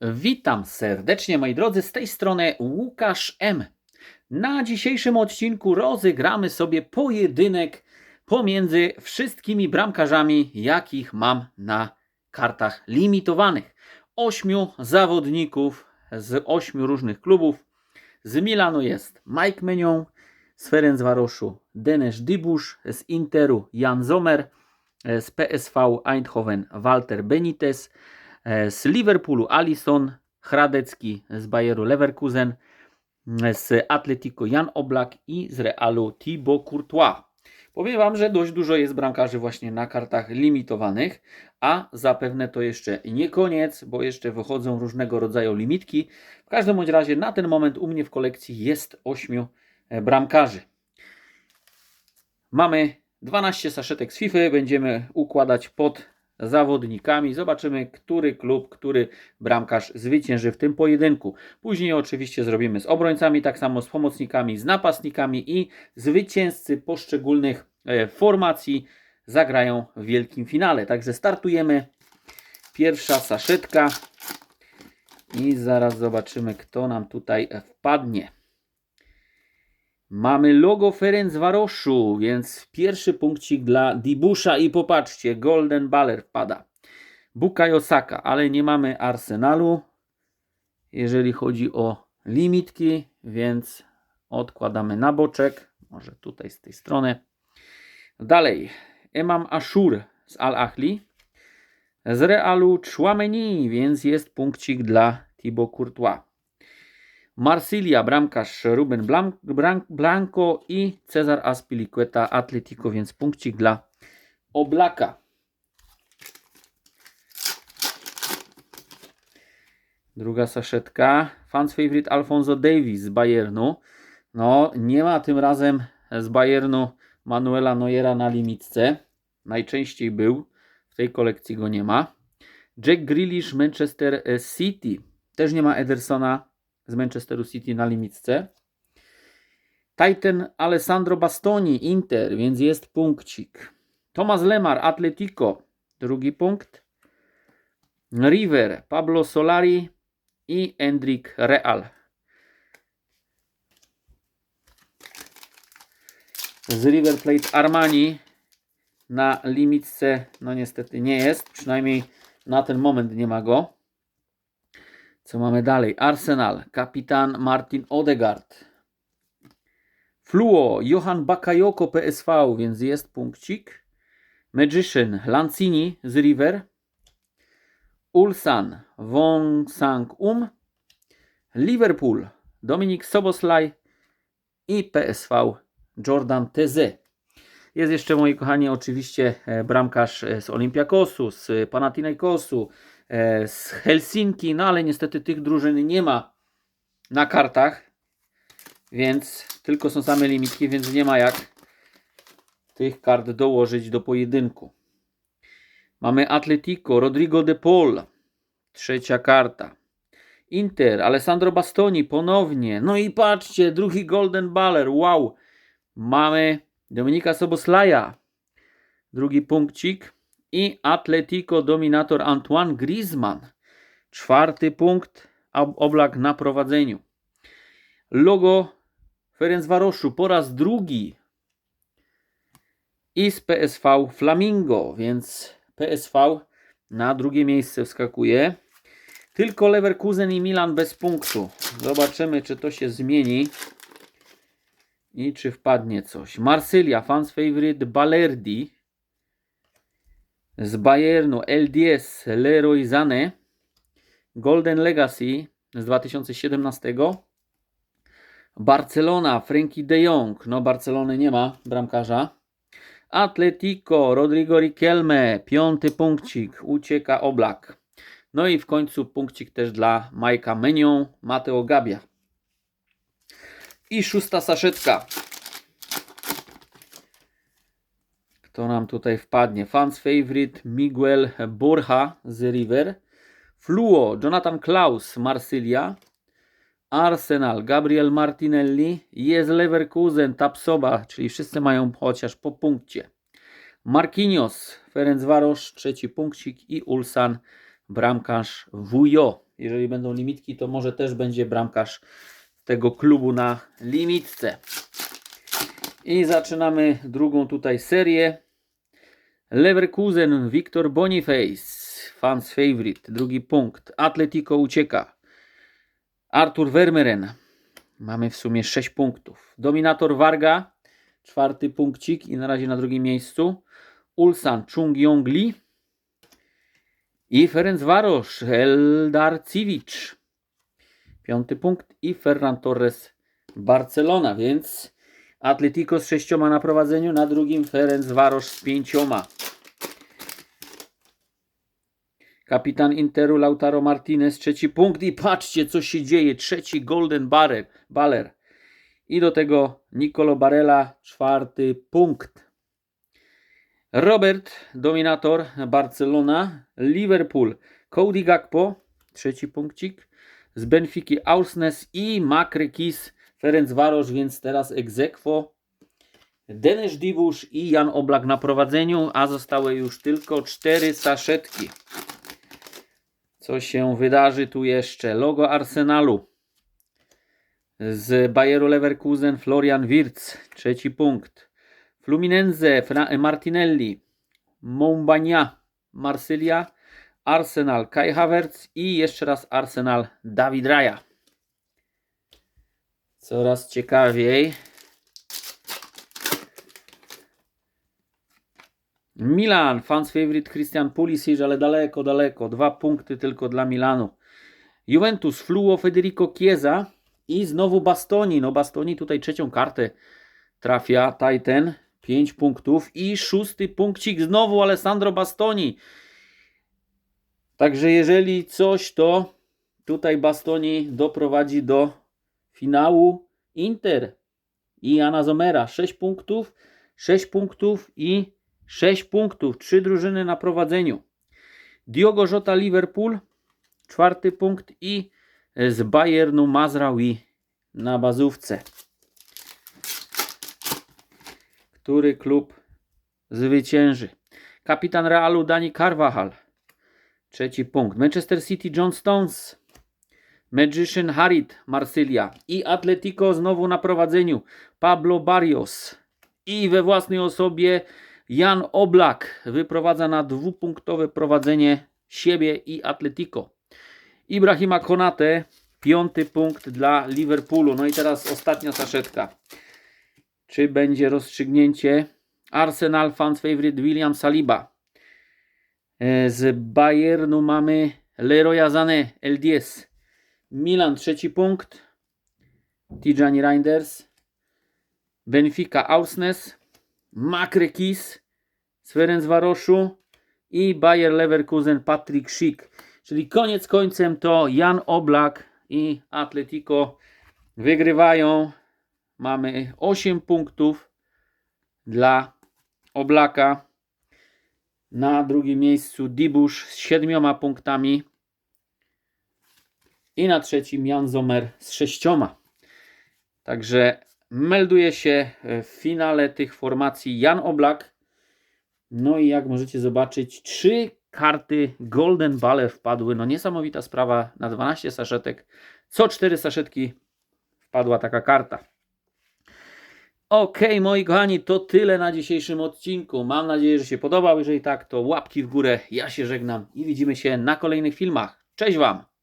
Witam serdecznie moi drodzy, z tej strony Łukasz M. Na dzisiejszym odcinku rozegramy sobie pojedynek pomiędzy wszystkimi bramkarzami, jakich mam na kartach limitowanych. Ośmiu zawodników z ośmiu różnych klubów. Z Milanu jest Mike Menion, z Ferencvaroszu Denesz Dybusz, z Interu Jan Zomer, z PSV Eindhoven Walter Benitez, z Liverpoolu Alison, Hradecki z Bayeru Leverkusen, e, z Atletico Jan Oblak i z Realu Thibaut Courtois. Powiem Wam, że dość dużo jest bramkarzy właśnie na kartach limitowanych, a zapewne to jeszcze nie koniec, bo jeszcze wychodzą różnego rodzaju limitki. W każdym bądź razie na ten moment u mnie w kolekcji jest 8 bramkarzy. Mamy 12 saszetek z FIFA, będziemy układać pod zawodnikami. Zobaczymy, który klub, który bramkarz zwycięży w tym pojedynku. Później oczywiście zrobimy z obrońcami, tak samo z pomocnikami, z napastnikami i zwycięzcy poszczególnych e, formacji zagrają w wielkim finale. Także startujemy. Pierwsza saszetka i zaraz zobaczymy, kto nam tutaj wpadnie. Mamy logo Ferencvaroszu, więc pierwszy punkcik dla Dibusza i popatrzcie, Golden Baller wpada. Bukayo Saka, ale nie mamy Arsenalu, jeżeli chodzi o limitki, więc odkładamy na boczek, może tutaj z tej strony. Dalej, Emam Ashur z Al Ahli, z Realu Chouameni, więc jest punkcik dla Thibaut Courtois. Marsylia, bramkarz Ruben Blanco i Cezar Aspilicueta Atletico, więc punkcik dla Oblaka. Druga saszetka. Fans favorite Alfonso Davis z Bayernu. No, nie ma tym razem z Bayernu Manuela Neuera na limitce. Najczęściej był. W tej kolekcji go nie ma. Jack Grealish Manchester City. Też nie ma Edersona z Manchesteru City na limitce. Titan Alessandro Bastoni, Inter, więc jest punkcik. Thomas Lemar, Atletico, drugi punkt. River, Pablo Solari i Endrick Real. Z River Plate Armani na limitce, no niestety nie jest, przynajmniej na ten moment nie ma go. Co mamy dalej? Arsenal, kapitan Martin Odegaard. Fluo, Johan Bakayoko PSV, więc jest punkcik. Magician, Lancini z River. Ulsan, Wong Sang Um. Liverpool, Dominik Soboslaj i PSV Jordan Teze. Jest jeszcze, moi kochani, oczywiście e, bramkarz e, z Olympiakosu, z Panathinaikosu, z Helsinki, no ale niestety tych drużyn nie ma na kartach, więc tylko są same limitki, więc nie ma jak tych kart dołożyć do pojedynku. Mamy Atletico, Rodrigo de Paul, trzecia karta. Inter, Alessandro Bastoni ponownie. No i patrzcie, drugi Golden Baller, wow. Mamy Dominika Soboslaja, drugi punkcik. I Atletico Dominator Antoine Griezmann, czwarty punkt, Ob- Oblak na prowadzeniu. Logo Ferencvaroszu po raz drugi. I z PSV Flamingo, więc PSV na drugie miejsce wskakuje. Tylko Leverkusen i Milan bez punktu. Zobaczymy, czy to się zmieni. I czy wpadnie coś. Marsylia, fans favorite Balerdi. Z Bayernu LDS Leroy Sané. Golden Legacy z 2017. Barcelona Frankie de Jong. No Barcelony nie ma bramkarza. Atletico Rodrigo Riquelme. Piąty punkcik. Ucieka Oblak. No i w końcu punkcik też dla Majka Menion, Mateo Gabia. I szósta saszetka. Kto nam tutaj wpadnie? Fans favorite Miguel Borja z River. Fluo Jonathan Klaus Marsylia. Arsenal Gabriel Martinelli. Jest Leverkusen Tapsoba, czyli wszyscy mają chociaż po punkcie. Marquinhos Ferencvaros trzeci punkcik i Ulsan bramkarz Wujo. Jeżeli będą limitki, to może też będzie bramkarz tego klubu na limitce. I zaczynamy drugą tutaj serię. Leverkusen, Victor Boniface, fans favorite, drugi punkt. Atletico ucieka. Artur Vermeeren, mamy w sumie 6 punktów. Dominator Varga, czwarty punkcik i na razie na drugim miejscu. Ulsan Chung Yong Lee i Ferenc Varos, Eldar Civic, piąty punkt i Ferran Torres Barcelona, więc Atletico z sześcioma na prowadzeniu, na drugim Ferenc Varos z pięcioma. Kapitan Interu Lautaro Martinez, trzeci punkt i patrzcie co się dzieje, trzeci Golden Baller, Baller. I do tego Nicolo Barella, czwarty punkt. Robert, dominator Barcelona, Liverpool, Cody Gakpo, trzeci punkcik, z Benfiki Ausnes i Makrykis Ferenc Varos, więc teraz egzekwo. Denesz Dibusz i Jan Oblak na prowadzeniu, a zostały już tylko cztery saszetki. Co się wydarzy tu jeszcze? Logo Arsenalu. Z Bayeru Leverkusen Florian Wirtz, trzeci punkt. Fluminense Fra Martinelli, Montbagna, Marsylia, Arsenal Kai Havertz i jeszcze raz Arsenal Dawid Raya. Coraz ciekawiej. Milan, fans favorite Christian Pulisic, ale daleko, daleko. Dwa punkty tylko dla Milanu. Juventus, Fluo Federico Chiesa i znowu Bastoni. No Bastoni tutaj trzecią kartę trafia. Titan, 5 punktów i szósty punkcik znowu Alessandro Bastoni. Także jeżeli coś, to tutaj Bastoni doprowadzi do finału Inter i Jana Zomera. 6 punktów, 6 punktów i 6 punktów. Trzy drużyny na prowadzeniu. Diogo Jota Liverpool, czwarty punkt i z Bayernu Mazraoui na bazówce. Który klub zwycięży? Kapitan Realu Dani Carvajal. Trzeci punkt. Manchester City John Stones. Magician Harit Marsylia. I Atletico znowu na prowadzeniu. Pablo Barrios. I we własnej osobie Jan Oblak wyprowadza na dwupunktowe prowadzenie siebie i Atletico. Ibrahima Konate. Piąty punkt dla Liverpoolu. No i teraz ostatnia saszetka. Czy będzie rozstrzygnięcie? Arsenal fans favorite William Saliba. E, Z Bayernu mamy Leroya Sané, LDS. Milan trzeci punkt. Tijani Reinders. Benfica Ausnes. Makrekis z Ferencvaroszu i Bayer Leverkusen Patrick Schick. Czyli koniec końcem to Jan Oblak i Atletico wygrywają. Mamy 8 punktów dla Oblaka. Na drugim miejscu Dibusz z 7 punktami. I na trzecim Jan Zomer z 6. Także melduje się w finale tych formacji Jan Oblak. No i jak możecie zobaczyć, trzy karty Golden Baller wpadły. No niesamowita sprawa na 12 saszetek. Co 4 saszetki wpadła taka karta. Okej, moi kochani, to tyle na dzisiejszym odcinku. Mam nadzieję, że się podobał. Jeżeli tak, to łapki w górę. Ja się żegnam i widzimy się na kolejnych filmach. Cześć Wam!